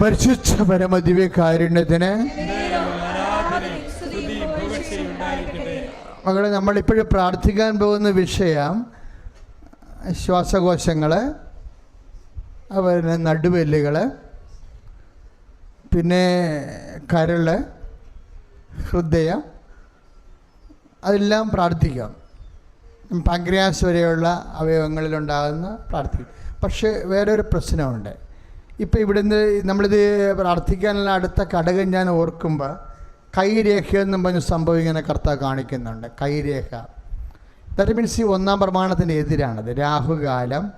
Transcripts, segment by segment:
പരിശുദ്ധ പരമദിവ്യ കാരുണ്യത്തിന് മകളെ നമ്മളിപ്പോഴും പ്രാർത്ഥിക്കാൻ പോകുന്ന വിഷയം ശ്വാസകോശങ്ങൾ അതുപോലെ നടുവെല്ലുകൾ പിന്നെ കരൾ ഹൃദയം അതെല്ലാം പ്രാർത്ഥിക്കാം. പാങ്ക്രിയാസ് വരെയുള്ള അവയവങ്ങളിലുണ്ടാകുന്ന പ്രാർത്ഥിക്കും പക്ഷേ വേറൊരു പ്രശ്നമുണ്ട്. ഇപ്പോൾ ഇവിടുന്ന് നമ്മളിത് പ്രാർത്ഥിക്കാനുള്ള അടുത്ത ഘടകം ഞാൻ ഓർക്കുമ്പോൾ കൈരേഖ എന്നും പറഞ്ഞ സംഭവം ഇങ്ങനെ കർത്താവ് കാണിക്കുന്നുണ്ട്. കൈരേഖ. ദാറ്റ് മീൻസ് ഈ ഒന്നാം പ്രമാണത്തിന് എതിരാണത്. രാഹുകാലം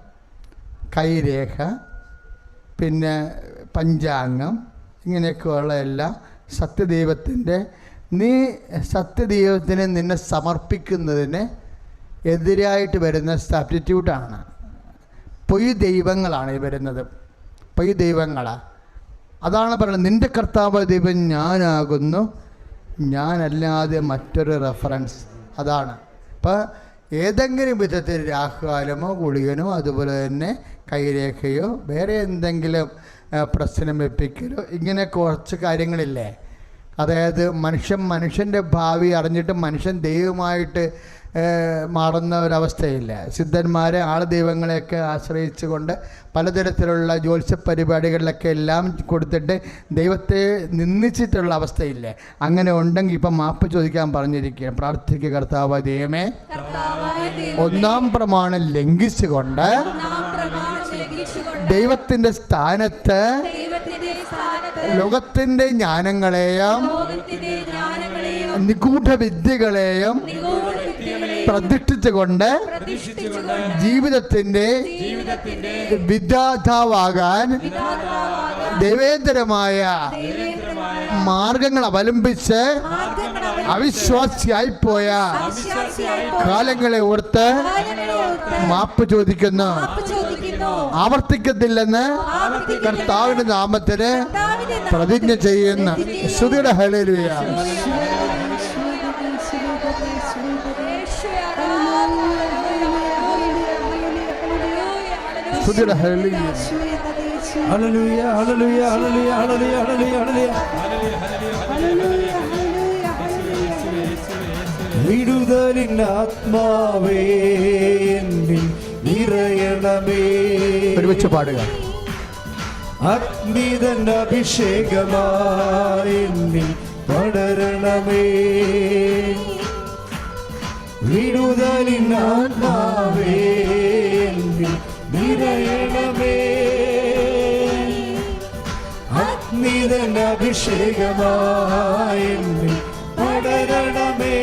കൈരേഖ പിന്നെ പഞ്ചാംഗം ഇങ്ങനെയൊക്കെയുള്ള എല്ലാം സത്യദൈവത്തിന്റെ നീ സത്യദൈവത്തിന് നിന്നെ സമർപ്പിക്കുന്നതിന് എതിരായിട്ട് വരുന്ന സബ്സ്റ്റിറ്റ്യൂട്ടാണ് പൊയ് ദൈവങ്ങളാണ് ഈ വരുന്നത്. പൊയ് ദൈവങ്ങളാണ് അതാണ് പറയുന്നത് നിന്റെ കർത്താവ് ദൈവം ഞാനാകുന്നു. ഞാനല്ലാതെ മറ്റൊരു റെഫറൻസ് അതാണ്. ഇപ്പം ഏതെങ്കിലും വിധത്തിൽ രാഹുകാലമോ ഗുളികനോ അതുപോലെ തന്നെ കൈരേഖയോ വേറെ എന്തെങ്കിലും പ്രശ്നം വെപ്പിക്കലോ ഇങ്ങനെ കുറച്ച് കാര്യങ്ങളില്ലേ? അതായത് മനുഷ്യൻ മനുഷ്യന്റെ ഭാവി അറിഞ്ഞിട്ട് മനുഷ്യൻ ദൈവമായിട്ട് മാറുന്ന ഒരവസ്ഥയില്ല. സിദ്ധന്മാരെ ആൾ ദൈവങ്ങളെയൊക്കെ ആശ്രയിച്ചുകൊണ്ട് പലതരത്തിലുള്ള ജ്യോത്സ്യ പരിപാടികളിലൊക്കെ എല്ലാം കൊടുത്തിട്ട് ദൈവത്തെ നിന്ദിച്ചിട്ടുള്ള അവസ്ഥയില്ലേ. അങ്ങനെ ഉണ്ടെങ്കിൽ ഇപ്പം മാപ്പ് ചോദിക്കാൻ പറഞ്ഞിരിക്കുകയാണ്. പ്രാർത്ഥിക്കുക കർത്താവ് ദൈവമേ. ഒന്നാം പ്രമാണം ലംഘിച്ചുകൊണ്ട് ദൈവത്തിന്റെ സ്ഥാനത്ത് ലോകത്തിന്റെ ജ്ഞാനങ്ങളെയും നിഗൂഢ വിദ്യകളെയും നിഗൂഢവിദ്യകളെയും പ്രതിഷ്ഠിച്ചുകൊണ്ട് ജീവിതത്തിന്റെ വിദ്യാധാവാകാൻ ദേവേന്ദ്രമായ മാർഗങ്ങൾ അവലംബിച്ച് അവിശ്വാസിയായി പോയ കാലങ്ങളെ ഓർത്ത് മാപ്പ് ചോദിക്കുന്നു. ആവർത്തിക്കത്തില്ലെന്ന് കർത്താവിന്റെ നാമത്തിന് പ്രതിജ്ഞ ചെയ്യുന്ന. ശ്രുതിയുടെ ഹലേലുയ ശ്രുതിയുടെ ഹലേലുയ ഹല്ലേലൂയ ഹല്ലേലൂയ ഹല്ലേലൂയ ഹല്ലേലൂയ ഹല്ലേലൂയ ഹല്ലേലൂയ. വിടുതലിൻ ആത്മാവേ എന്നിൽ നിറയണമേ. ഒരുമിച്ച് പാടുക. അഗ്നിതൻ അഭിഷേകമായി എന്നിൽ പടരണമേ. വിടുതലിൻ ആത്മാവേ എന്നിൽ നിറയണമേ. അഗ്നിതൻ അഭിഷേകമായി പടരണമേ.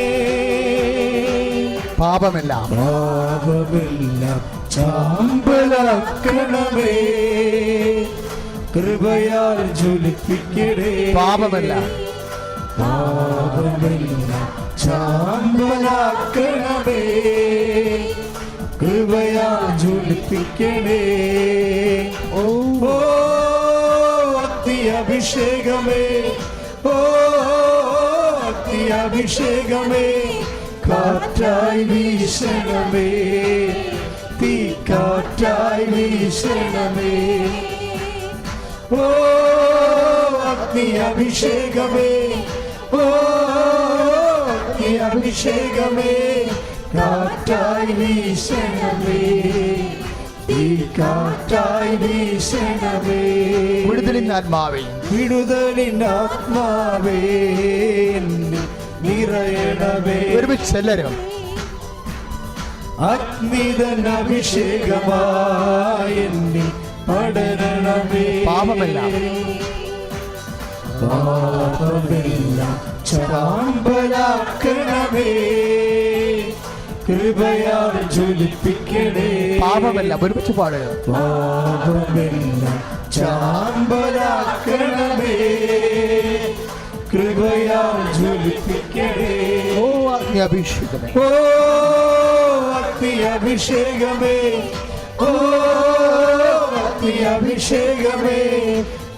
പാപമെല്ലാം. പാപമെല്ലാം ചാമ്പലാക്കണമേ. കൃപയാൽ ജ്വലിപ്പിക്കണേ. പാപമല്ല. പാപമെല്ലാം ചാമ്പലാക്കണമേ. കൃപയാൽ ജ്വലിപ്പിക്കണേ ഓ അത്തി അഭിഷേകമേ ഓ അത്തി അഭിഷേകമേ കാറ്റായി വീശണമേ തീ കാറ്റായി വീശണമേ ഓ അഗ്നി അഭിഷേകമേ ഓ അഗ്നി അഭിഷേകമേ കാറ്റായി വീശണമേ കാറ്റായി വീശണമേ വിടുതലിൻ ആത്മാവേ. വിടുതലിൻ ആത്മാവേ. എന്നിൽ നിറയണമേ. ഒരുമിച്ച് എല്ലാവരും. അഗ്നിതൻ അഭിഷേകമായി പടരണമേ. പാപമെല്ലാം. പാപമെല്ലാം ചാമ്പലാക്കണമേ. കൃപയാൽ ജ്വലിപ്പിക്കണേ. പാപമല്ല ഒരുമിച്ച് പാടുക പാപമെല്ലാം ചാമ്പലാക്കണമേ. കൃപയാൽ ജ്വലിപ്പിക്കണേ. ഓ അഗ്നി അഭിഷേകമേ ഓ അഗ്നി അഭിഷേകമേ ഓ അഗ്നി അഭിഷേകമേ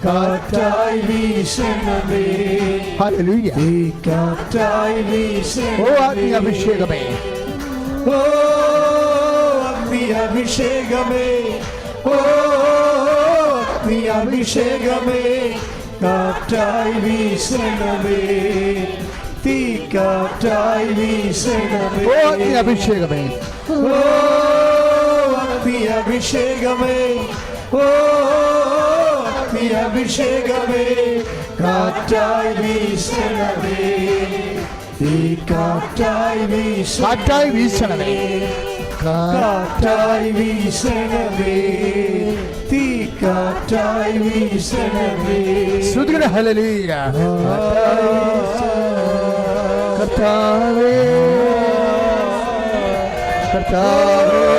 കാറ്റായി വീശണമേ. ഹല്ലേലൂയ ഈ കാറ്റായി ഓ അഗ്നി അഭിഷേകമേ ഓ അഗ്നി അഭിഷേകമേ. ഓ ആത്മീയ അഭിഷേകമേ. കാറ്റായി വീശണമേ. തീ കാറ്റായി വീശണമേ. ഓ അഗ്നി അഭിഷേകമേ. ഓ അഗ്നി അഭിഷേകമേ. ഓ അഗ്നി അഭിഷേകമേ. കാറ്റായി വീശണമേ. കാറ്റായി വീശ കാറ്റായി വീശണമേ. കാറ്റായി വീശണമേ. തീ കാറ്റായി വീശണമേ. ശ്രുതിയുടെ ഹല്ലേലൂയ. കർത്താവേ. കർത്താവേ.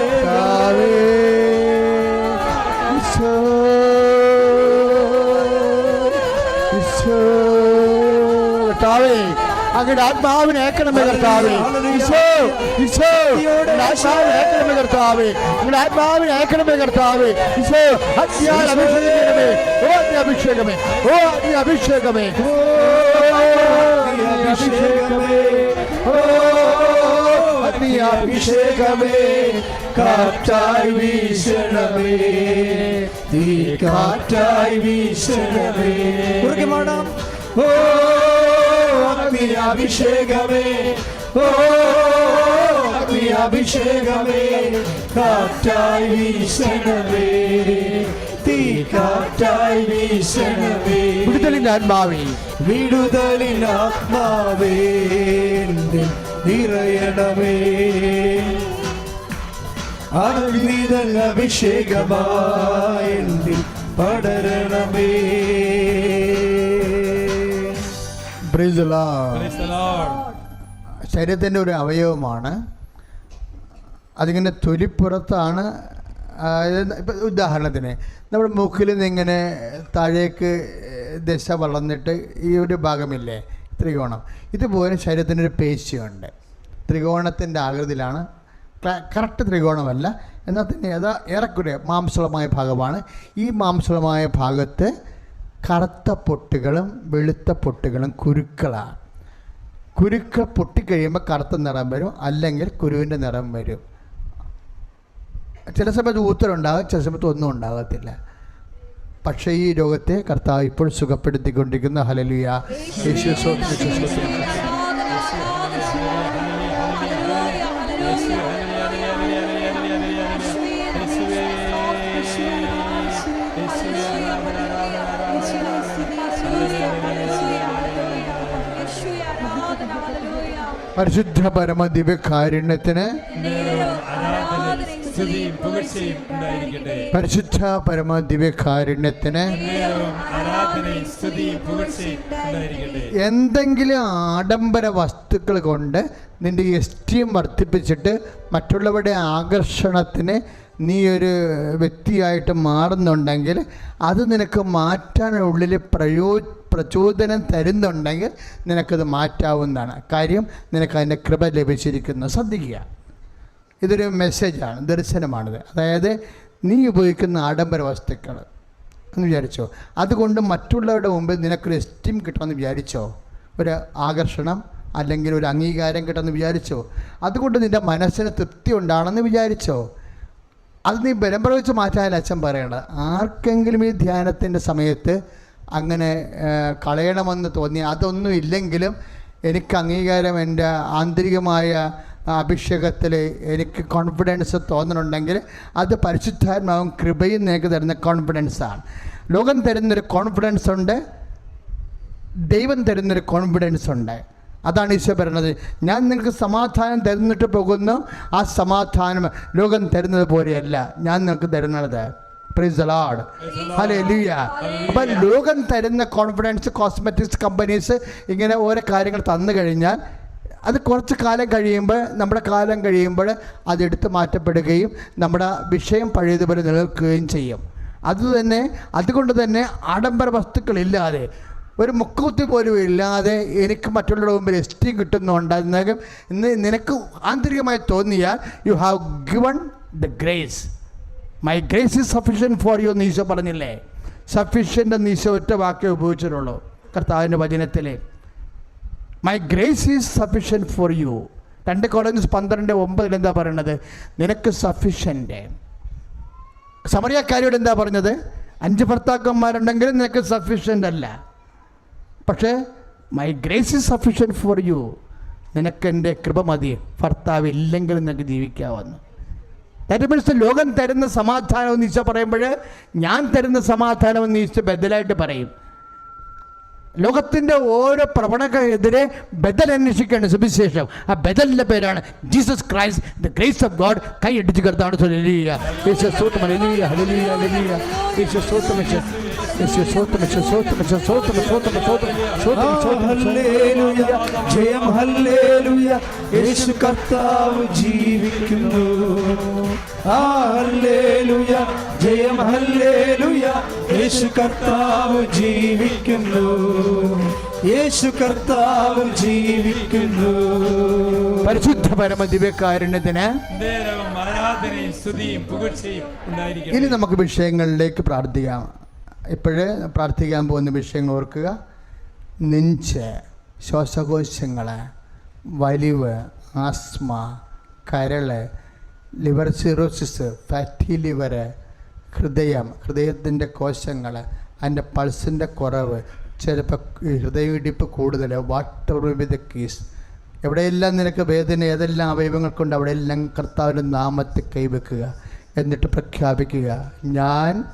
കർത്താവേ. ഈശോ. ഈശോ. കർത്താവേ അങ്ങയുടെ ആത്മാവിനെ ഏക്കണമേ കർത്താവേ. ഈശോ ഈശോ അങ്ങയുടെ ആത്മാവിനെ ഏക്കണമേ കർത്താവേ. അങ്ങയുടെ ആത്മാവിനെ ഏക്കണമേ കർത്താവേ. ഈശോ അഗ്നിയാൽ അഭിഷേകമേ. ഓ അഗ്നി അഭിഷേകമേ. ഓ അഗ്നി അഭിഷേകമേ. അഗ്നി അഭിഷേകമേ. ഓ അഗ്നി അഭിഷേകമേ. കാറ്റായി വീശണമേ. തീ കാറ്റായി വീശണമേ. ഉറക്കെ പാടാം. ഓ അഗ്നി അഭിഷേകമേ ഓ അഗ്നി അഭിഷേകമേ കാറ്റായി വീശണമേ. തീ കാറ്റായി വീശണമേ. വിടുതലിന്റെ ആത്മാവേ. വിടുതലിൻ ആത്മാവേ. നിറയണമേ. അഗ്നിതൽ അഭിഷേകമായി എന്നിൽ ശരീരത്തിന്റെ ഒരു അവയവമാണ്. അതിങ്ങനെ തൊലിപ്പുറത്താണ്. ഇപ്പം ഉദാഹരണത്തിന് നമ്മുടെ മൂക്കിൽ നിന്ന് ഇങ്ങനെ താഴേക്ക് ദശ വളർന്നിട്ട് ഈ ഒരു ഭാഗമില്ലേ ത്രികോണം. ഇതുപോലെ ശരീരത്തിന്റെ ഒരു പേശിയുണ്ട്. ത്രികോണത്തിന്റെ ആകൃതിയിലാണ്. കറക്റ്റ് ത്രികോണമല്ല. എന്നാൽ തന്നെ അത് ഏറെക്കുറെ മാംസളമായ ഭാഗമാണ്. ഈ മാംസളമായ ഭാഗത്ത് കറുത്ത പൊട്ടുകളും വെളുത്ത പൊട്ടുകളും കുരുക്കളാണ് കുരുക്കൾ പൊട്ടിക്കഴിയുമ്പോൾ കറുത്ത നിറം വരും അല്ലെങ്കിൽ കുരുവിന്റെ നിറം വരും. ചില സമയത്ത് ഊത്തലുണ്ടാകും ചില സമയത്ത് ഒന്നും ഉണ്ടാകത്തില്ല പക്ഷേ ഈ രോഗത്തെ കർത്താവ് ഇപ്പോൾ സുഖപ്പെടുത്തിക്കൊണ്ടിരിക്കുന്ന. ഹലലുയ യേശു പരിശുദ്ധ പരമ ദിവ്യകാരുണ്യത്തിന് പരിശുദ്ധ പരമ ദിവ്യകാരുണ്യത്തിന് എന്തെങ്കിലും ആഡംബര വസ്തുക്കൾ കൊണ്ട് നിന്റെ എസ്റ്റീം വർദ്ധിപ്പിച്ചിട്ട് മറ്റുള്ളവരുടെ ആകർഷണത്തിന് നീ ഒരു വ്യക്തിയായിട്ട് മാറുന്നുണ്ടെങ്കിൽ അത് നിനക്ക് മാറ്റാനുള്ളിൽ പ്രയോ പ്രചോദനം തരുന്നുണ്ടെങ്കിൽ നിനക്കത് മാറ്റാവുന്നതാണ്. കാര്യം നിനക്ക് അതിന്റെ കൃപ ലഭിച്ചിരിക്കുന്നു. ശ്രദ്ധിക്കുക. ഇതൊരു മെസ്സേജാണ് ദർശനമാണിത്. അതായത് നീ ഉപയോഗിക്കുന്ന ആഡംബര വസ്തുക്കൾ. എന്ന് വിചാരിച്ചോ? അതുകൊണ്ട് മറ്റുള്ളവരുടെ മുമ്പിൽ നിനക്കൊരു എസ്റ്റീം കിട്ടുമെന്ന് വിചാരിച്ചോ? ഒരു ആകർഷണം അല്ലെങ്കിൽ ഒരു അംഗീകാരം കിട്ടുമെന്ന് വിചാരിച്ചോ? അതുകൊണ്ട് നിന്റെ മനസ്സിന് തൃപ്തി ഉണ്ടാണെന്ന് വിചാരിച്ചോ? അത് നീ ബലം പ്രവഹിച്ച് മാറ്റാൻ അച്ഛൻ പറയണത്. ആർക്കെങ്കിലും ഈ ധ്യാനത്തിന്റെ സമയത്ത് അങ്ങനെ കളയണമെന്ന് തോന്നി അതൊന്നും ഇല്ലെങ്കിലും എനിക്ക് അംഗീകാരം എന്റെ ആന്തരികമായ അഭിഷേകത്തിൽ എനിക്ക് കോൺഫിഡൻസ് തോന്നുന്നുണ്ടെങ്കിൽ അത് പരിശുദ്ധാത്മാവും കൃപയും നിങ്ങൾക്ക് തരുന്ന കോൺഫിഡൻസാണ് ലോകം തരുന്നൊരു കോൺഫിഡൻസ് ഉണ്ട്. ദൈവം തരുന്നൊരു കോൺഫിഡൻസ് ഉണ്ട്. അതാണ് ഈശോ പറയുന്നത് ഞാൻ നിങ്ങൾക്ക് സമാധാനം തരുന്നിട്ട് പോകുന്നു. ആ സമാധാനം ലോകം തരുന്നത് പോലെയല്ല ഞാൻ നിങ്ങൾക്ക് തരുന്നത്. പ്രൈസ് ലാഡ് ഹലേ ലൂയ അപ്പം ലോകം തരുന്ന കോൺഫിഡൻസ് കോസ്മെറ്റിക്സ് കമ്പനീസ് ഇങ്ങനെ ഓരോ കാര്യങ്ങൾ തന്നു കഴിഞ്ഞാൽ അത് കുറച്ച് കാലം കഴിയുമ്പോൾ നമ്മുടെ കാലം കഴിയുമ്പോൾ അതെടുത്ത് മാറ്റപ്പെടുകയും നമ്മുടെ വിഷയം പഴയതുപോലെ നിലനിൽക്കുകയും ചെയ്യും. അതുതന്നെ അതുകൊണ്ട് തന്നെ ആഡംബര വസ്തുക്കളില്ലാതെ ഒരു മുക്കുത്തി പോലും ഇല്ലാതെ എനിക്ക് മറ്റുള്ളവരുടെ മുമ്പിൽ എസ്റ്റീം കിട്ടുന്നുണ്ടെന്നെങ്കിൽ ഇന്ന് നിനക്ക് ആന്തരികമായി തോന്നിയാൽ you have given the grace my grace is sufficient for you Eesho പറഞ്ഞില്ലേ? സഫീഷ്യന്റ് ഈശോ ഒറ്റ വാക്കേ ഉപയോഗിച്ചിട്ടുള്ളൂ. കർത്താവിന്റെ വചനത്തിൽ my grace is sufficient for you രണ്ട് കോളേജ് പന്ത്രണ്ട് ഒമ്പതിൽ എന്താ പറയണത്? നിനക്ക് സഫീഷ്യന്റ് സമറിയക്കാരിയോട് എന്താ പറഞ്ഞത്? അഞ്ച് ഭർത്താക്കന്മാരുണ്ടെങ്കിലും നിനക്ക് സഫീഷ്യന്റ് അല്ല. പക്ഷേ my grace is sufficient for you നിനക്ക് എന്റെ കൃപ മതി. ഭർത്താവ് ഇല്ലെങ്കിലും നിനക്ക് ജീവിക്കാമെന്ന് ദാറ്റ് മീൻസ് ലോകം തരുന്ന സമാധാനം എന്ന് ഈശോ പറയുമ്പോൾ ഞാൻ തരുന്ന സമാധാനം എന്ന് ഈശോ ബദലായിട്ട് പറയും. ലോകത്തിന്റെ ഓരോ പ്രവണതക്കെതിരെ ബദൽ അന്വേഷിക്കുകയാണ് സുവിശേഷം. ആ ബദലിന്റെ പേരാണ് Jesus Christ the grace of God. കൈ അടിച്ച് കർത്താണ് ഹല്ലേലൂയ. യേശു സ്തോത്രം, ഹല്ലേലൂയ, ഹല്ലേലൂയ, ഹല്ലേലൂയ. യേശു സ്തോത്രം, യേശു യേശു സ്തോത്രം, യേശു സ്തോത്രം, യേശു സ്തോത്രം, സ്തോത്രം, സ്തോത്രം, സ്തോത്രം, സ്തോത്രം, ഹല്ലേലൂയ ജയം ഹല്ലേലൂയ. യേശു കർത്താവ് ജീവിക്കുന്നു. ഹല്ലേലൂയ. ജയം ഹല്ലേലൂയ. യേശു കർത്താവ് ജീവിക്കുന്നു. യേശു കർത്താവ് ജീവിക്കുന്നു. പരിശുദ്ധ പരമ ദിവ്യകാരുണ്യത്തിന് ഇനി നമുക്ക് വിഷയങ്ങളിലേക്ക് പ്രാർത്ഥിക്കാം. ഇപ്പോഴേ പ്രാർത്ഥിക്കാൻ പോകുന്ന വിഷയങ്ങൾ ഓർക്കുക. നെഞ്ച് ശ്വാസകോശങ്ങൾ വലിവ് ആസ്മ കരൾ ലിവർ സിറോസിസ് ഫാറ്റി ലിവർ ഹൃദയം ഹൃദയത്തിന്റെ കോശങ്ങൾ അതിന്റെ പൾസിന്റെ കുറവ് ചിലപ്പോൾ ഹൃദയമിടിപ്പ് കൂടുതൽ വാട്ടർ വിത്ത് കീസ് എവിടെയെല്ലാം നിനക്ക് വേദന ഏതെല്ലാം അവയവങ്ങൾക്കുണ്ട് അവിടെയെല്ലാം കർത്താവിന്റെ നാമത്തെ കൈവെക്കുക എന്നിട്ട് പ്രഖ്യാപിക്കുക ഞാൻ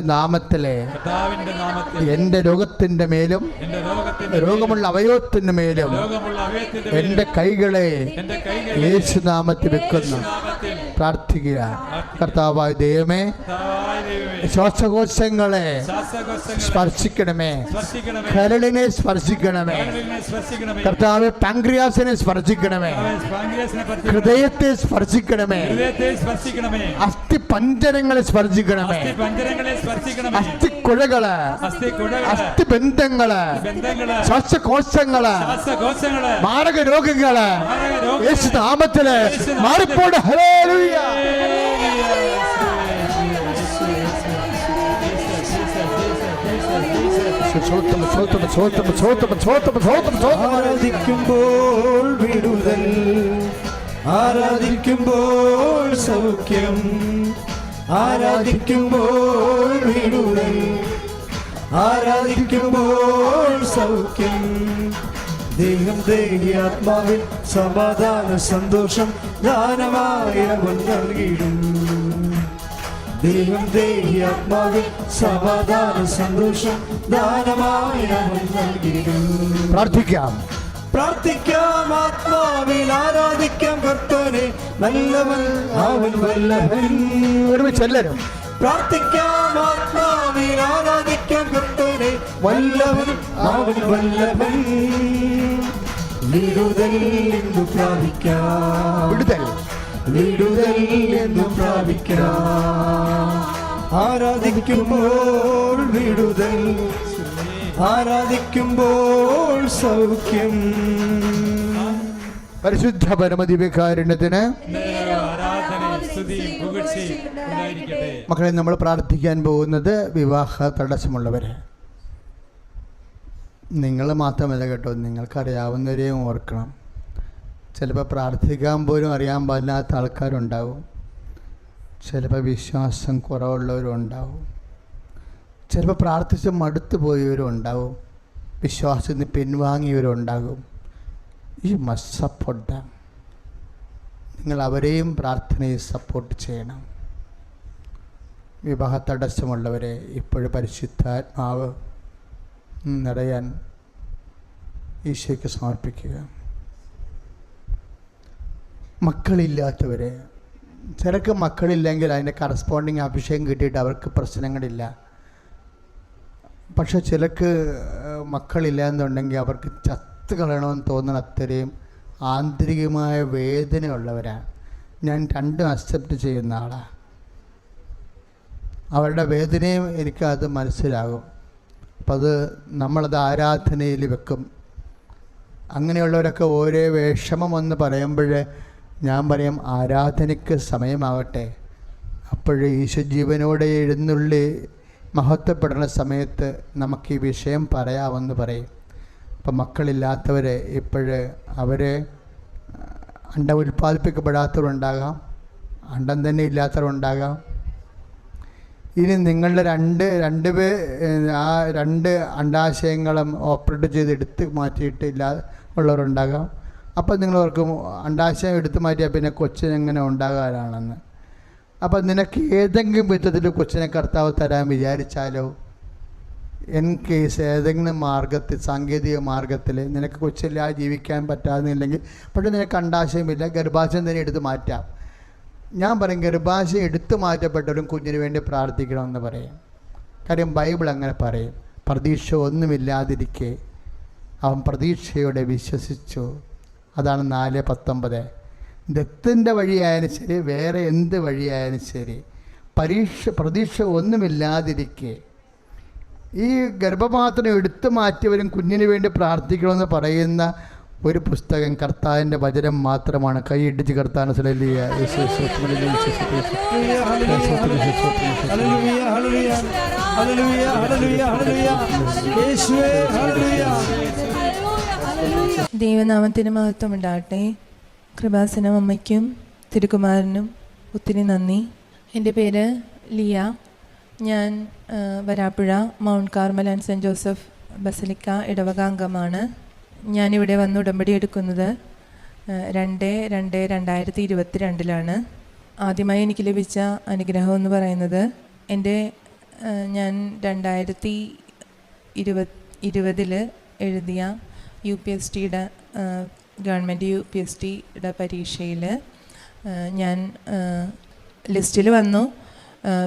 നാമത്തിലെ കർത്താവിന്റെ നാമത്തിൽ എന്റെ രോഗത്തിന്റെ മേലും രോഗത്തിന്റെ രോഗമുള്ള മേലും രോഗമുള്ള അവയവത്തിന്റെ എന്റെ കൈകളെ എന്റെ കൈകളെ യേശു നാമത്തിൽ വെക്കുന്നു പ്രാർത്ഥിക്കുക. കർത്താവായ ദൈവമേ ശ്വാസകോശങ്ങളെ സ്പർശിക്കണമേ. കരളിനെ സ്പർശിക്കണമേ. കർത്താവ് പാങ്ക്രിയാസിനെ സ്പർശിക്കണമേ. ഹൃദയത്തെ സ്പർശിക്കണമേ. അസ്ഥി പഞ്ചരങ്ങളെ സ്പർശിക്കണമേ. അസ്ഥിക്കുഴകൾ അസ്ഥി കുടകൾ അസ്ഥി ബന്ധങ്ങൾ ബന്ധങ്ങൾ ശ്വാസകോശങ്ങൾ മാരക രോഗങ്ങൾ യേശു നാമത്തിൽ മാറിപ്പോട് സ്വോത്രം ആരാധിക്കുമ്പോൾ വിടുതൽ ആരാധിക്കുമ്പോൾ സൗഖ്യം ആരാധിക്കുമ്പോൾ വിടുതൽ ആരാധിക്കുമ്പോൾ സൗഖ്യം. ദേഹം ദേഹി ആത്മാവിൽ സമാധാന സന്തോഷം ദാനമായ നൽകിയിടും. ദേഹം ദേഹി ആത്മാവിൽ സമാധാന സന്തോഷം ദാനമായ നൽകിയിടും. പ്രാർത്ഥിക്കാം. പ്രാർത്ഥിക്കാം ആത്മാവിൽ ആരാധിക്കാം കർത്തനെ നല്ലവൻ അവൻ വല്ലഭൻ ഒരുമിച്ച് എല്ലാവരും പ്രാർത്ഥിക്കാം ആത്മാവിൽ ആരാധിക്കാം കർത്തനെ വല്ലവൻ അവൻ വല്ലഭൻ വിടുതൽ എന്ന് പ്രാപിക്കാം വിടുതൽ. വിടുതൽ എന്ന് പ്രാപിക്കാം ആരാധിക്കുമ്പോൾ വിടുതൽ ആരാധിക്കുമ്പോൾ സൗഖ്യം. പരിശുദ്ധ പരമദിവ്യകാരുണ്യത്തിന് മക്കളെ നമ്മൾ പ്രാർത്ഥിക്കാൻ പോകുന്നത് വിവാഹ തടസ്സമുള്ളവരെ. നിങ്ങൾ മാത്രമല്ല കേട്ടോ നിങ്ങൾക്കറിയാവുന്നവരെയും ഓർക്കണം. ചിലപ്പോൾ പ്രാർത്ഥിക്കാൻ പോലും അറിയാൻ പാടില്ലാത്ത ആൾക്കാരുണ്ടാവും. ചിലപ്പോൾ വിശ്വാസം കുറവുള്ളവരും ഉണ്ടാവും. ചിലപ്പോൾ പ്രാർത്ഥിച്ച് മടുത്തു പോയവരും ഉണ്ടാവും വിശ്വാസത്തിൽ നിന്ന് പിൻവാങ്ങിയവരും ഉണ്ടാകും ഈ മസ്റ്റ് സപ്പോർട്ട് നിങ്ങൾ അവരെയും പ്രാർത്ഥനയെ സപ്പോർട്ട് ചെയ്യണം. വിവാഹ തടസ്സമുള്ളവരെ ഇപ്പോഴും പരിശുദ്ധാത്മാവ് നിറയാൻ ഈശോയ്ക്ക് സമർപ്പിക്കുക. മക്കളില്ലാത്തവരെ. ചിലക്ക് മക്കളില്ലെങ്കിൽ അതിന്റെ കറസ്പോണ്ടിങ് അഭിഷേകം കിട്ടിയിട്ട് അവർക്ക് പ്രശ്നങ്ങളില്ല. പക്ഷെ ചിലക്ക് മക്കളില്ല എന്നുണ്ടെങ്കിൽ അവർക്ക് ചത്ത് കളയണമെന്ന് തോന്നുന്ന അത്രയും ആന്തരികമായ വേദനയുള്ളവരാണ്. ഞാൻ രണ്ടും അക്സെപ്റ്റ് ചെയ്യുന്ന ആളാണ് അവരുടെ വേദനയും എനിക്കത് മനസ്സിലാകും. അപ്പം അത് നമ്മളത് ആരാധനയിൽ വെക്കും. അങ്ങനെയുള്ളവരൊക്കെ ഓരോ വിഷമമെന്ന് പറയുമ്പോൾ ഞാൻ പറയും ആരാധനയ്ക്ക് സമയമാവട്ടെ അപ്പോഴേ ഈശ്വജീവനോടെ എഴുന്നള്ളി മഹത്വപ്പെടുന്ന സമയത്ത് നമുക്ക് ഈ വിഷയം പറയാമെന്ന് പറയും. അപ്പം മക്കളില്ലാത്തവരെ ഇപ്പോഴ് അവരെ അണ്ടം ഉൽപ്പാദിപ്പിക്കപ്പെടാത്തവരുണ്ടാകാം അണ്ടം തന്നെ ഇല്ലാത്തവരുണ്ടാകാം. ഇനി നിങ്ങളുടെ രണ്ട് രണ്ട് പേ ആ രണ്ട് അണ്ടാശയങ്ങളും ഓപ്പറേറ്റ് ചെയ്ത് എടുത്ത് മാറ്റിയിട്ട് ഇല്ലാ ഉള്ളവരുണ്ടാകാം. അപ്പോൾ നിങ്ങൾ ഓർക്കും അണ്ടാശയം എടുത്തു മാറ്റിയാൽ പിന്നെ കൊച്ചിനെങ്ങനെ ഉണ്ടാകാനാണെന്ന്. അപ്പോൾ നിനക്ക് ഏതെങ്കിലും വിധത്തിൽ കൊച്ചിനെ കർത്താവ് തരാൻ വിചാരിച്ചാലോ? എൻ കേസ് ഏതെങ്കിലും മാർഗത്തിൽ സാങ്കേതിക മാർഗത്തിൽ നിനക്ക് കൊച്ചില്ലാതെ ജീവിക്കാൻ പറ്റാതെന്നില്ലെങ്കിൽ പക്ഷേ നിനക്ക് അണ്ടാശയമില്ല ഗർഭാശയം തന്നെ എടുത്ത് മാറ്റാം. ഞാൻ പറയും ഗർഭാശയം എടുത്തു മാറ്റപ്പെട്ടവരും കുഞ്ഞിന് വേണ്ടി പ്രാർത്ഥിക്കണമെന്ന് പറയും. കാര്യം ബൈബിൾ അങ്ങനെ പറയും. പ്രതീക്ഷ ഒന്നുമില്ലാതിരിക്കെ അവൻ പ്രതീക്ഷയോടെ വിശ്വസിച്ചു. അതാണ് നാല് പത്തൊമ്പത്. ദത്തിന്റെ വഴിയായാലും ശരി വേറെ എന്ത് വഴിയായാലും ശരി പരീക്ഷ പ്രതീക്ഷ ഒന്നുമില്ലാതിരിക്കെ ഈ ഗർഭപാത്രം എടുത്തു മാറ്റിയവരും കുഞ്ഞിന് വേണ്ടി പ്രാർത്ഥിക്കണമെന്ന് പറയുന്ന ഒരു പുസ്തകം കർത്താവിന്റെ വചനം മാത്രമാണ് കൈയിടിച്ച് കർത്താൻ ഹല്ലേലൂയ. ദൈവനാമത്തിന് മഹത്വം ഉണ്ടാകട്ടെ കൃപാസനം അമ്മയ്ക്കും തിരുകുമാരനും ഒത്തിരി നന്ദി. എന്റെ പേര് ലിയ. ഞാൻ Varapuzha mount Carmel and saint Joseph basilica ഇടവക അംഗമാണ് ഞാനിവിടെ വന്ന് ഉടമ്പടി എടുക്കുന്നത് രണ്ട് രണ്ട് രണ്ടായിരത്തി ഇരുപത്തി രണ്ടിലാണ് ആദ്യമായി എനിക്ക് ലഭിച്ച അനുഗ്രഹം എന്ന് പറയുന്നത് എന്റെ ഞാൻ രണ്ടായിരത്തി ഇരുപത് ഇരുപതിൽ എഴുതിയ യു പി എസ് ടിയുടെ ഗവൺമെന്റ് യു പി എസ് ടിയുടെ പരീക്ഷയിൽ ഞാൻ ലിസ്റ്റിൽ വന്നു.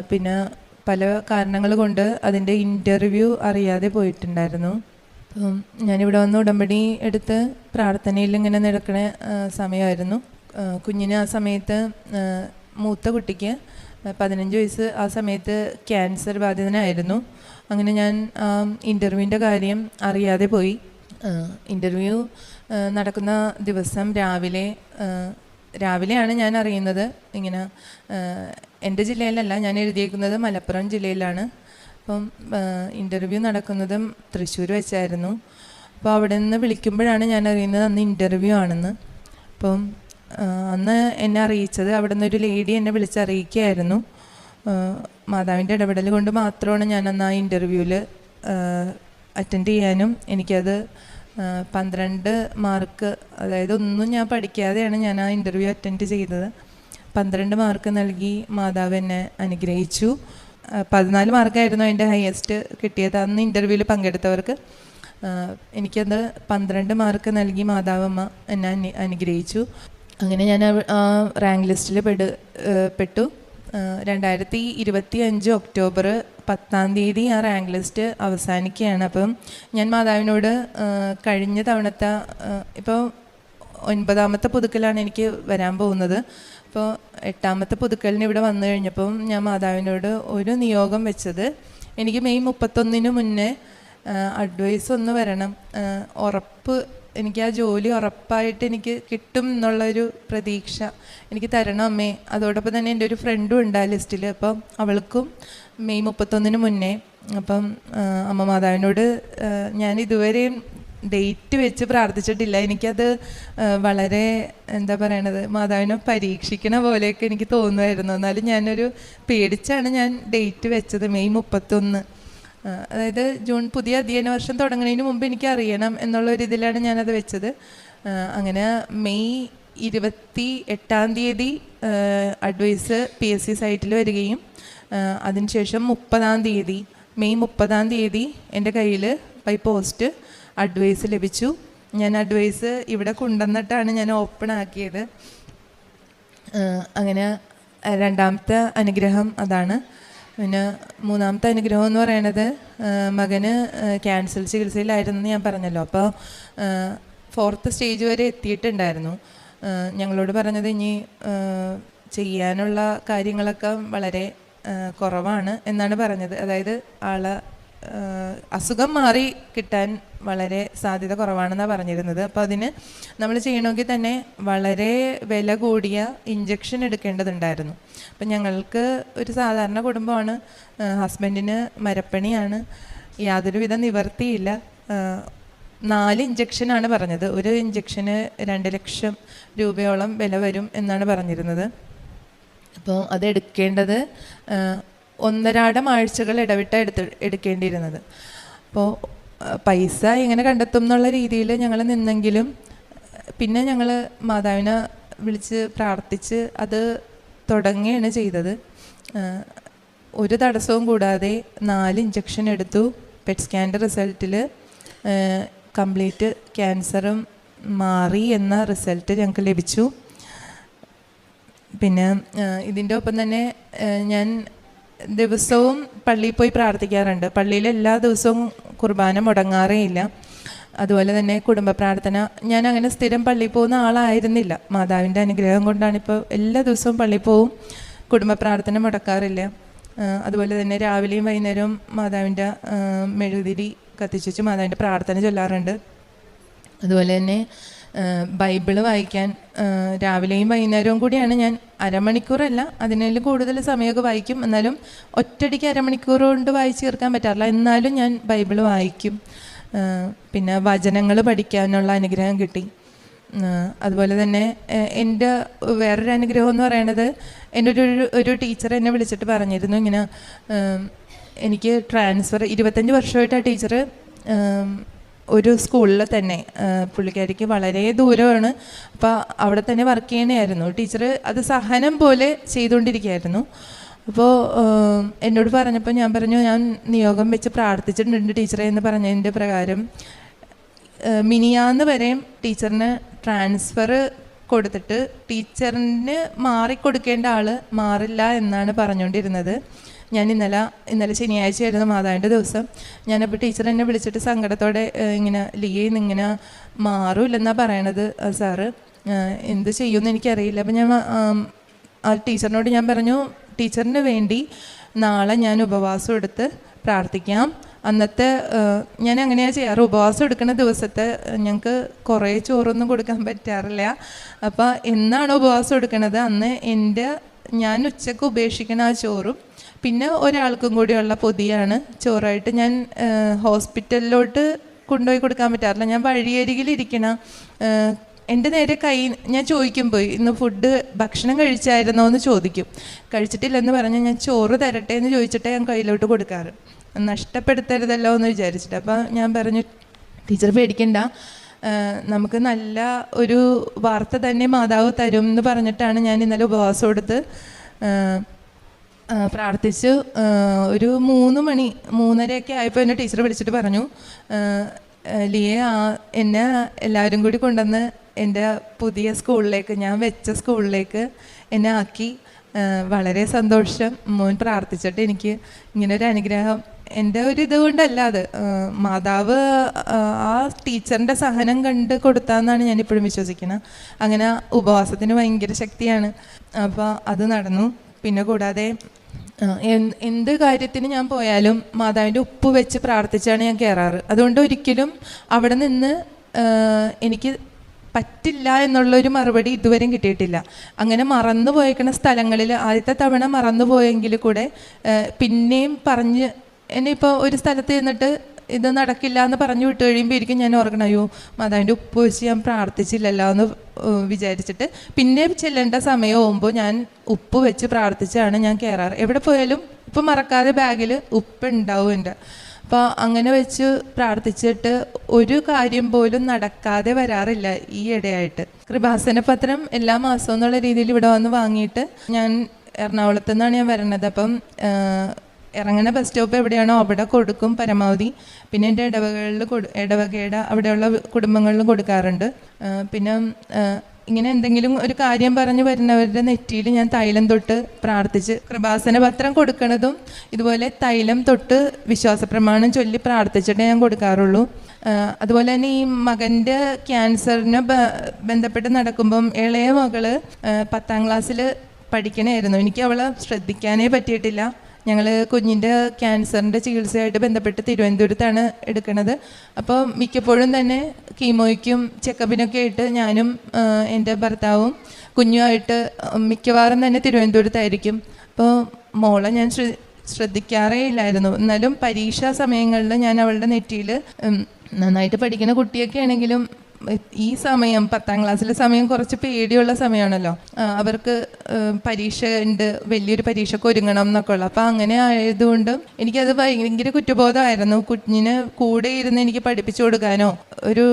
പിന്നെ പല കാരണങ്ങൾ കൊണ്ട് അതിന്റെ ഇന്റർവ്യൂ അറിയാതെ പോയിട്ടുണ്ടായിരുന്നു. അപ്പം ഞാനിവിടെ വന്ന് ഉടമ്പടി എടുത്ത് പ്രാർത്ഥനയിൽ ഇങ്ങനെ നടക്കണ സമയമായിരുന്നു. കുഞ്ഞിന് ആ സമയത്ത് മൂത്ത കുട്ടിക്ക് പതിനഞ്ച് വയസ്സ് ആ സമയത്ത് ക്യാൻസർ ബാധിതനായിരുന്നു. അങ്ങനെ ഞാൻ ഇന്റർവ്യൂവിന്റെ കാര്യം അറിയാതെ പോയി. ഇന്റർവ്യൂ നടക്കുന്ന ദിവസം രാവിലെ രാവിലെയാണ് ഞാൻ അറിയുന്നത്. ഇങ്ങനെ എന്റെ ജില്ലയിലല്ല ഞാൻ എഴുതിയേക്കുന്നത് മലപ്പുറം ജില്ലയിലാണ്. അപ്പം ഇന്റർവ്യൂ നടക്കുന്നതും തൃശ്ശൂർ വെച്ചായിരുന്നു. അപ്പോൾ അവിടെ നിന്ന് വിളിക്കുമ്പോഴാണ് ഞാൻ അറിയുന്നത് അന്ന് ഇന്റർവ്യൂ ആണെന്ന്. അപ്പം അന്ന് എന്നെ അറിയിച്ചത് അവിടെ നിന്നൊരു ലേഡി എന്നെ വിളിച്ചറിയിക്കുകയായിരുന്നു. മാതാവിന്റെ ഇടപെടൽ കൊണ്ട് മാത്രമാണ് ഞാൻ അന്ന് ആ ഇന്റർവ്യൂവിൽ അറ്റൻഡ് ചെയ്യാനും എനിക്കത് പന്ത്രണ്ട് മാർക്ക് അതായത് ഒന്നും ഞാൻ പഠിക്കാതെയാണ് ഞാൻ ആ ഇന്റർവ്യൂ അറ്റൻഡ് ചെയ്തത്. പന്ത്രണ്ട് മാർക്ക് നൽകി മാതാവ് എന്നെ അനുഗ്രഹിച്ചു. പതിനാല് മാർക്കായിരുന്നു എന്റെ ഹയസ്റ്റ് കിട്ടിയത്. അന്ന് ഇന്റർവ്യൂവിൽ പങ്കെടുത്തവർക്ക് എനിക്കത് പന്ത്രണ്ട് മാർക്ക് നൽകി മാതാവമ്മ എന്നെ അനു- അനുഗ്രഹിച്ചു. അങ്ങനെ ഞാൻ ആ റാങ്ക് ലിസ്റ്റിൽ പെടു പെട്ടു. രണ്ടായിരത്തി ഇരുപത്തി അഞ്ച് ഒക്ടോബർ പത്താം തീയതി ആ റാങ്ക് ലിസ്റ്റ് അവസാനിക്കുകയാണ്. അപ്പം ഞാൻ മാതാവിനോട് കഴിഞ്ഞ തവണത്തെ ഇപ്പോൾ ഒൻപതാമത്തെ പുതുക്കലാണ് എനിക്ക് വരാൻ പോകുന്നത്. അപ്പോൾ എട്ടാമത്തെ പുതുക്കലിന് ഇവിടെ വന്നു കഴിഞ്ഞപ്പം ഞാൻ മാതാവിനോട് ഒരു നിയോഗം വെച്ചത് എനിക്ക് മെയ് മുപ്പത്തൊന്നിന് മുന്നേ അഡ്വൈസ് ഒന്ന് വരണം ഉറപ്പ് എനിക്ക് ആ ജോലി ഉറപ്പായിട്ട് എനിക്ക് കിട്ടും എന്നുള്ളൊരു പ്രതീക്ഷ എനിക്ക് തരണം അമ്മേ. അതോടൊപ്പം തന്നെ എന്റെ ഒരു ഫ്രണ്ടും ഉണ്ട് ആ ലിസ്റ്റിൽ അപ്പം അവൾക്കും മെയ് മുപ്പത്തൊന്നിന് മുന്നേ അപ്പം അമ്മ മാതാവിനോട് ഞാൻ ഇതുവരെയും ഡേറ്റ് വെച്ച് പ്രാർത്ഥിച്ചിട്ടില്ല. എനിക്കത് വളരെ എന്താ പറയണത് മാതാവിനെ പരീക്ഷിക്കണ പോലെയൊക്കെ എനിക്ക് തോന്നുമായിരുന്നു എന്നാലും ഞാനൊരു പേടിച്ചാണ് ഞാൻ ഡേറ്റ് വെച്ചത് മെയ് മുപ്പത്തൊന്ന്. അതായത് ജൂൺ പുതിയ അധ്യയന വർഷം തുടങ്ങുന്നതിന് മുമ്പ് എനിക്ക് അറിയണം എന്നുള്ള ഒരു ഇതിലാണ് ഞാനത് വെച്ചത്. അങ്ങനെ മെയ് ഇരുപത്തി എട്ടാം തീയതി അഡ്വൈസ് പി എസ് സി സൈറ്റിൽ വരികയും അതിനുശേഷം മുപ്പതാം തീയതി മെയ് മുപ്പതാം തീയതി എന്റെ കയ്യിൽ ബൈ പോസ്റ്റ് അഡ്വൈസ് ലഭിച്ചു. ഞാൻ അഡ്വൈസ് ഇവിടെ കൊണ്ടുവന്നിട്ടാണ് ഞാൻ ഓപ്പൺ ആക്കിയത്. അങ്ങനെ രണ്ടാമത്തെ അനുഗ്രഹം അതാണ്. പിന്നെ മൂന്നാമത്തെ അനുഗ്രഹം എന്ന് പറയണത് മകന് ക്യാൻസർ ചികിത്സയിലായിരുന്നു ഞാൻ പറഞ്ഞല്ലോ. അപ്പോൾ ഫോർത്ത് സ്റ്റേജ് വരെ എത്തിയിട്ടുണ്ടായിരുന്നു. ഞങ്ങളോട് പറഞ്ഞത് ഇനി ചെയ്യാനുള്ള കാര്യങ്ങളൊക്കെ വളരെ കുറവാണ് എന്നാണ് പറഞ്ഞത്. അതായത് ആളെ അസുഖം മാറി കിട്ടാൻ വളരെ സാധ്യത കുറവാണെന്നാണ് പറഞ്ഞിരുന്നത്. അപ്പോൾ അതിന് നമ്മൾ ചെയ്യണമെങ്കിൽ തന്നെ വളരെ വില കൂടിയ ഇഞ്ചക്ഷൻ എടുക്കേണ്ടതുണ്ടായിരുന്നു. അപ്പം ഞങ്ങൾക്ക് ഒരു സാധാരണ കുടുംബമാണ്. ഹസ്ബൻഡിന് മരപ്പണിയാണ്. യാതൊരുവിധ നിവർത്തിയില്ല. നാല് ഇഞ്ചക്ഷനാണ് പറഞ്ഞത്. ഒരു ഇഞ്ചക്ഷന് രണ്ട് ലക്ഷം രൂപയോളം വില വരും എന്നാണ് പറഞ്ഞിരുന്നത്. അപ്പോൾ അത് എടുക്കേണ്ടത് ഒന്നരാടം ആഴ്ചകൾ ഇടവിട്ട എടുത്ത് എടുക്കേണ്ടിയിരുന്നത്. അപ്പോൾ പൈസ എങ്ങനെ കണ്ടെത്തും എന്നുള്ള രീതിയിൽ ഞങ്ങൾ നിന്നെങ്കിലും പിന്നെ ഞങ്ങൾ മാതാവിനെ വിളിച്ച് പ്രാർത്ഥിച്ച് അത് തുടങ്ങുകയാണ് ചെയ്തത്. ഒരു തടസ്സവും കൂടാതെ നാല് ഇഞ്ചക്ഷൻ എടുത്തു. പെറ്റ് സ്കാന്റെ റിസൾട്ടിൽ കംപ്ലീറ്റ് ക്യാൻസറും മാറി എന്ന റിസൾട്ട് ഞങ്ങൾക്ക് ലഭിച്ചു. പിന്നെ ഇതിന്റെ ഒപ്പം തന്നെ ഞാൻ ദിവസവും പള്ളിയിൽ പോയി പ്രാർത്ഥിക്കാറുണ്ട്. പള്ളിയിൽ എല്ലാ ദിവസവും കുർബാന മുടങ്ങാറേ ഇല്ല അതുപോലെ തന്നെ കുടുംബ പ്രാർത്ഥന. ഞാൻ അങ്ങനെ സ്ഥിരം പള്ളിയിൽ പോകുന്ന ആളായിരുന്നില്ല. മാതാവിന്റെ അനുഗ്രഹം കൊണ്ടാണ് ഇപ്പോൾ എല്ലാ ദിവസവും പള്ളിയിൽ പോവും. കുടുംബ പ്രാർത്ഥന മുടക്കാറില്ല. അതുപോലെ തന്നെ രാവിലെയും വൈകുന്നേരവും മാതാവിന്റെ മെഴുതിരി കത്തിച്ചു മാതാവിന്റെ പ്രാർത്ഥന ചൊല്ലാറുണ്ട്. അതുപോലെ തന്നെ ബൈബിൾ വായിക്കാൻ രാവിലെയും വൈകുന്നേരവും കൂടിയാണ് ഞാൻ അരമണിക്കൂറല്ല അതിനേലും കൂടുതൽ സമയമൊക്കെ വായിക്കും. എന്നാലും ഒറ്റടിക്ക് അരമണിക്കൂർ കൊണ്ട് വായിച്ചു തീർക്കാൻ പറ്റാറില്ല. എന്നാലും ഞാൻ ബൈബിൾ വായിക്കും. പിന്നെ വചനങ്ങൾ പഠിക്കാനുള്ള അനുഗ്രഹം കിട്ടി. അതുപോലെ തന്നെ എന്റെ വേറൊരു അനുഗ്രഹം എന്ന് പറയണത് എന്റെ ഒരു ഒരു- ടീച്ചർ എന്നെ വിളിച്ചിട്ട് പറഞ്ഞിരുന്നു ഇങ്ങനെ എനിക്ക് ട്രാൻസ്ഫർ ഇരുപത്തഞ്ച് വർഷമായിട്ട് ആ ടീച്ചർ ഒരു സ്കൂളിൽ തന്നെ പുള്ളിക്കാരിക്ക് വളരെ ദൂരമാണ്. അപ്പോൾ അവിടെ തന്നെ വർക്ക് ചെയ്യണമായിരുന്നു ടീച്ചർ അത് സഹനം പോലെ ചെയ്തുകൊണ്ടിരിക്കുകയായിരുന്നു. അപ്പോൾ എന്നോട് പറഞ്ഞപ്പോൾ ഞാൻ പറഞ്ഞു ഞാൻ നിയോഗം വെച്ച് പ്രാർത്ഥിച്ചിട്ടുണ്ട് ടീച്ചറെ എന്ന് പറഞ്ഞതിന്റെ പ്രകാരം. മിനിയാന്ന് വരെയും ടീച്ചറിന് ട്രാൻസ്ഫർ കൊടുത്തിട്ട് ടീച്ചറിന് മാറിക്കൊടുക്കേണ്ട ആൾ മാറില്ല എന്നാണ് പറഞ്ഞുകൊണ്ടിരുന്നത് ഞാൻ ഇന്നലെ ഇന്നലെ ശനിയാഴ്ചയായിരുന്നു മാതാവിന്റെ ദിവസം. ഞാനപ്പോൾ ടീച്ചർ എന്നെ വിളിച്ചിട്ട് സങ്കടത്തോടെ ഇങ്ങനെ ലിയെ ഇങ്ങനെ മാറൂല്ലെന്നാണ് പറയണത് സാറ്. എന്ത് ചെയ്യുമെന്ന് എനിക്കറിയില്ല. അപ്പം ഞാൻ ആം, ടീച്ചറിനോട് ഞാൻ പറഞ്ഞു ടീച്ചറിന് വേണ്ടി നാളെ ഞാൻ ഉപവാസം എടുത്ത് പ്രാർത്ഥിക്കാം. അന്നത്തെ ഞാൻ അങ്ങനെയാണ് ചെയ്യാറ്. ഉപവാസം എടുക്കുന്ന ദിവസത്തെ ഞങ്ങൾക്ക് കുറേ ചോറൊന്നും കൊടുക്കാൻ പറ്റാറില്ല. അപ്പോൾ എന്നാണ് ഉപവാസം എടുക്കുന്നത് അന്ന് എന്റെ ഞാൻ ഉച്ചയ്ക്ക് ഉപേക്ഷിക്കുന്ന ആ ചോറും പിന്നെ ഒരാൾക്കും കൂടിയുള്ള പൊതിയാണ്. ചോറായിട്ട് ഞാൻ ഹോസ്പിറ്റലിലോട്ട് കൊണ്ടുപോയി കൊടുക്കാൻ പറ്റാറില്ല. ഞാൻ വഴിയരികിലിരിക്കണ എന്റെ നേരെ കൈ ഞാൻ ചോദിക്കും പോയി ഇന്ന് ഫുഡ് ഭക്ഷണം കഴിച്ചായിരുന്നോ? എന്ന് ചോദിക്കും. കഴിച്ചിട്ടില്ലെന്ന് പറഞ്ഞാൽ ഞാൻ ചോറ് തരട്ടെ? എന്ന് ചോദിച്ചിട്ടേ ഞാൻ കയ്യിലോട്ട് കൊടുക്കാറ്. നഷ്ടപ്പെടുത്തരുതല്ലോ? എന്ന് വിചാരിച്ചിട്ട്. അപ്പോൾ ഞാൻ പറഞ്ഞു ടീച്ചർ പേടിക്കണ്ട. നമുക്ക് നല്ല ഒരു വാർത്ത തന്നെ മാതാവ് തരും എന്ന് പറഞ്ഞിട്ടാണ് ഞാൻ ഇന്നലെ ഉപവാസം എടുത്ത് പ്രാർത്ഥിച്ചു ഒരു മൂന്ന് മണി മൂന്നരയൊക്കെ ആയപ്പോൾ എന്നെ ടീച്ചർ വിളിച്ചിട്ട് പറഞ്ഞു ലിയെ എന്നെ എല്ലാവരും കൂടി കൊണ്ടുവന്ന് എന്റെ പുതിയ സ്കൂളിലേക്ക് ഞാൻ വെച്ച സ്കൂളിലേക്ക് എന്നെ ആക്കി. വളരെ സന്തോഷം. മോൻ പ്രാർത്ഥിച്ചിട്ട് എനിക്ക് ഇങ്ങനെ ഒരു അനുഗ്രഹം. എന്റെ ഒരു ഇതുകൊണ്ടല്ല അത്. ആ, മാതാവ് ആ, ടീച്ചറിന്റെ സഹനം കണ്ട് കൊടുത്താന്നാണ് ഞാൻ ഇപ്പോഴും വിശ്വസിക്കുന്നത് അങ്ങനെ ഉപവാസത്തിന് ഭയങ്കര ശക്തിയാണ്. അപ്പോൾ അത് നടന്നു. പിന്നെ കൂടാതെ എന്ത് കാര്യത്തിന് ഞാൻ പോയാലും മാതാവിന്റെ ഉപ്പ് വെച്ച് പ്രാർത്ഥിച്ചാണ് ഞാൻ കയറാറ്. അതുകൊണ്ട് ഒരിക്കലും അവിടെ നിന്ന് എനിക്ക് പറ്റില്ല എന്നുള്ളൊരു മറുപടി ഇതുവരെയും കിട്ടിയിട്ടില്ല. അങ്ങനെ മറന്നു പോയേക്കുന്ന സ്ഥലങ്ങളിൽ ആദ്യത്തെ തവണ മറന്നു പോയെങ്കിൽ കൂടെ പിന്നെയും പറഞ്ഞ് എന്നെ ഇപ്പോൾ ഒരു സ്ഥലത്ത് ചെന്നിട്ട് ഇത് നടക്കില്ല എന്ന് പറഞ്ഞു വിട്ട് കഴിയുമ്പോൾ ഇരിക്കും ഞാൻ ഓർക്കണം അയ്യോ മാതാവിന്റെ ഉപ്പ് വെച്ച് ഞാൻ പ്രാർത്ഥിച്ചില്ലല്ലോ എന്ന് വിചാരിച്ചിട്ട് പിന്നെ ചെല്ലേണ്ട സമയമാകുമ്പോൾ ഞാൻ ഉപ്പ് വെച്ച് പ്രാർത്ഥിച്ചാണ് ഞാൻ കയറാറ് എവിടെ പോയാലും ഉപ്പ് മറക്കാതെ ബാഗിൽ ഉപ്പ് ഉണ്ടാവും എന്റെ. അപ്പോൾ അങ്ങനെ വെച്ച് പ്രാർത്ഥിച്ചിട്ട് ഒരു കാര്യം പോലും നടക്കാതെ വരാറില്ല ഈ ഇടയായിട്ട്. കൃപാസന പത്രം എല്ലാ മാസവും എന്നുള്ള രീതിയിൽ ഇവിടെ വന്ന് വാങ്ങിയിട്ട് ഞാൻ എറണാകുളത്ത് നിന്നാണ് ഞാൻ വരണത്. അപ്പം ഇറങ്ങുന്ന ബസ് സ്റ്റോപ്പ് എവിടെയാണോ അവിടെ കൊടുക്കും പരമാവധി. പിന്നെ എന്റെ ഇടവകളിൽ ഇടവകയുടെ അവിടെയുള്ള കുടുംബങ്ങളിൽ കൊടുക്കാറുണ്ട്. പിന്നെ ഇങ്ങനെ എന്തെങ്കിലും ഒരു കാര്യം പറഞ്ഞു വരുന്നവരുടെ നെറ്റിയിൽ ഞാൻ തൈലം തൊട്ട് പ്രാർത്ഥിച്ച് കൃപാസന പത്രം കൊടുക്കുന്നതും ഇതുപോലെ തൈലം തൊട്ട് വിശ്വാസ പ്രമാണം ചൊല്ലി പ്രാർത്ഥിച്ചിട്ടേ ഞാൻ കൊടുക്കാറുള്ളൂ. അതുപോലെ തന്നെ ഈ മകന്റെ ക്യാൻസറിനെ ബന്ധപ്പെട്ട് നടക്കുമ്പം ഇളയ മകൾ പത്താം ക്ലാസ്സിൽ പഠിക്കണമായിരുന്നു എനിക്ക് അവളെ ശ്രദ്ധിക്കാനേ പറ്റിയിട്ടില്ല. ഞങ്ങൾ കുഞ്ഞിന്റെ ക്യാൻസറിന്റെ ചികിത്സയായിട്ട് ബന്ധപ്പെട്ട് തിരുവനന്തപുരത്താണ് എടുക്കുന്നത് അപ്പോൾ മിക്കപ്പോഴും തന്നെ കീമോയ്ക്കും ചെക്കപ്പിനൊക്കെ ആയിട്ട് ഞാനും എന്റെ ഭർത്താവും കുഞ്ഞുമായിട്ട് മിക്കവാറും തന്നെ തിരുവനന്തപുരത്തായിരിക്കും. അപ്പോൾ മോളെ ഞാൻ ശ്ര- ശ്രദ്ധിക്കാറേ ഇല്ലായിരുന്നു. എന്നാലും പരീക്ഷാ സമയങ്ങളിൽ ഞാൻ അവളുടെ നെറ്റിയിൽ നന്നായിട്ട് പഠിക്കുന്ന കുട്ടിയൊക്കെ ആണെങ്കിലും ഈ സമയം പത്താം ക്ലാസ്സിലെ സമയം കുറച്ച് പേടിയുള്ള സമയമാണല്ലോ. അവർക്ക് പരീക്ഷ ഉണ്ട് വലിയൊരു പരീക്ഷയ്ക്ക് ഒരുങ്ങണം എന്നൊക്കെ ഉള്ളു. അപ്പം അങ്ങനെ ആയതുകൊണ്ട് എനിക്കത് ഭയങ്കര കുറ്റബോധമായിരുന്നു. കുഞ്ഞിന് കൂടെ ഇരുന്ന് എനിക്ക് പഠിപ്പിച്ചു കൊടുക്കാനോ ഒരു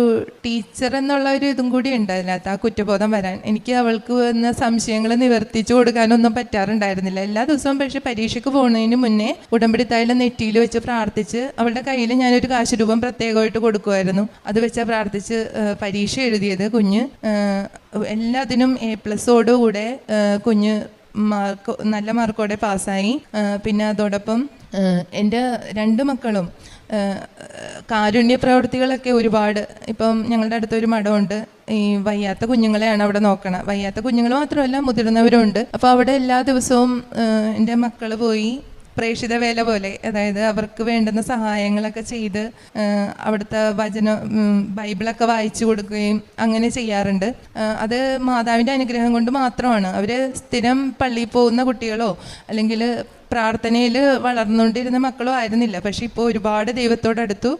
ടീച്ചർ എന്നുള്ള ഒരു ഇതും കൂടി ഉണ്ട് അതിനകത്ത്. ആ കുറ്റബോധം വരാൻ എനിക്ക് അവൾക്ക് വന്ന സംശയങ്ങൾ നിവർത്തിച്ചു കൊടുക്കാനൊന്നും പറ്റാറുണ്ടായിരുന്നില്ല. എല്ലാ ദിവസവും പക്ഷെ പരീക്ഷയ്ക്ക് പോകുന്നതിന് മുന്നേ ഉടമ്പടി തൈലം നെറ്റിയിൽ വെച്ച് പ്രാർത്ഥിച്ച് അവളുടെ കയ്യിൽ ഞാനൊരു കാശ് രൂപം പ്രത്യേകമായിട്ട് കൊടുക്കുമായിരുന്നു. അത് വെച്ചാൽ പ്രാർത്ഥിച്ച് പരീക്ഷ എഴുതിയത് കുഞ്ഞ് എല്ലാത്തിനും എ പ്ലസോടുകൂടെ കുഞ്ഞ് മാർക്ക് നല്ല മാർക്കോടെ പാസ്സായി. പിന്നെ അതോടൊപ്പം എന്റെ രണ്ട് മക്കളും കാരുണ്യ പ്രവൃത്തികളൊക്കെ ഒരുപാട്. ഇപ്പം ഞങ്ങളുടെ അടുത്തൊരു മഠമുണ്ട്. ഈ വയ്യാത്ത കുഞ്ഞുങ്ങളെയാണ് അവിടെ നോക്കണം. വയ്യാത്ത കുഞ്ഞുങ്ങൾ മാത്രമല്ല മുതിർന്നവരുണ്ട്. അപ്പോൾ അവിടെ എല്ലാ ദിവസവും എന്റെ മക്കൾ പോയി പ്രേക്ഷിത വേല പോലെ അതായത് അവർക്ക് വേണ്ടുന്ന സഹായങ്ങളൊക്കെ ചെയ്ത് അവിടുത്തെ വചന ബൈബിളൊക്കെ വായിച്ചു കൊടുക്കുകയും അങ്ങനെ ചെയ്യാറുണ്ട്. അത് മാതാവിന്റെ അനുഗ്രഹം കൊണ്ട് മാത്രമാണ്. അവർ സ്ഥിരം പള്ളിയിൽ പോകുന്ന കുട്ടികളോ അല്ലെങ്കിൽ പ്രാർത്ഥനയിൽ വളർന്നുകൊണ്ടിരുന്ന മക്കളോ ആയിരുന്നില്ല. പക്ഷെ ഇപ്പോൾ ഒരുപാട് ദൈവത്തോടടുത്തു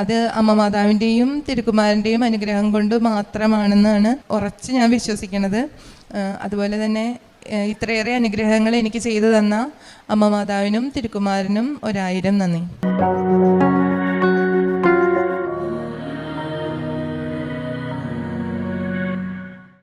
അത് അമ്മ മാതാവിന്റെയും തിരുക്കുമാരന്റെയും അനുഗ്രഹം കൊണ്ട് മാത്രമാണെന്നാണ് ഉറച്ച് ഞാൻ വിശ്വസിക്കുന്നത്. അതുപോലെ തന്നെ ഇത്രയേറെ അനുഗ്രഹങ്ങൾ എനിക്ക് ചെയ്തു തന്ന അമ്മ മാതാവിനും തിരുക്കുമാരനും ഒരായിരം നന്ദി.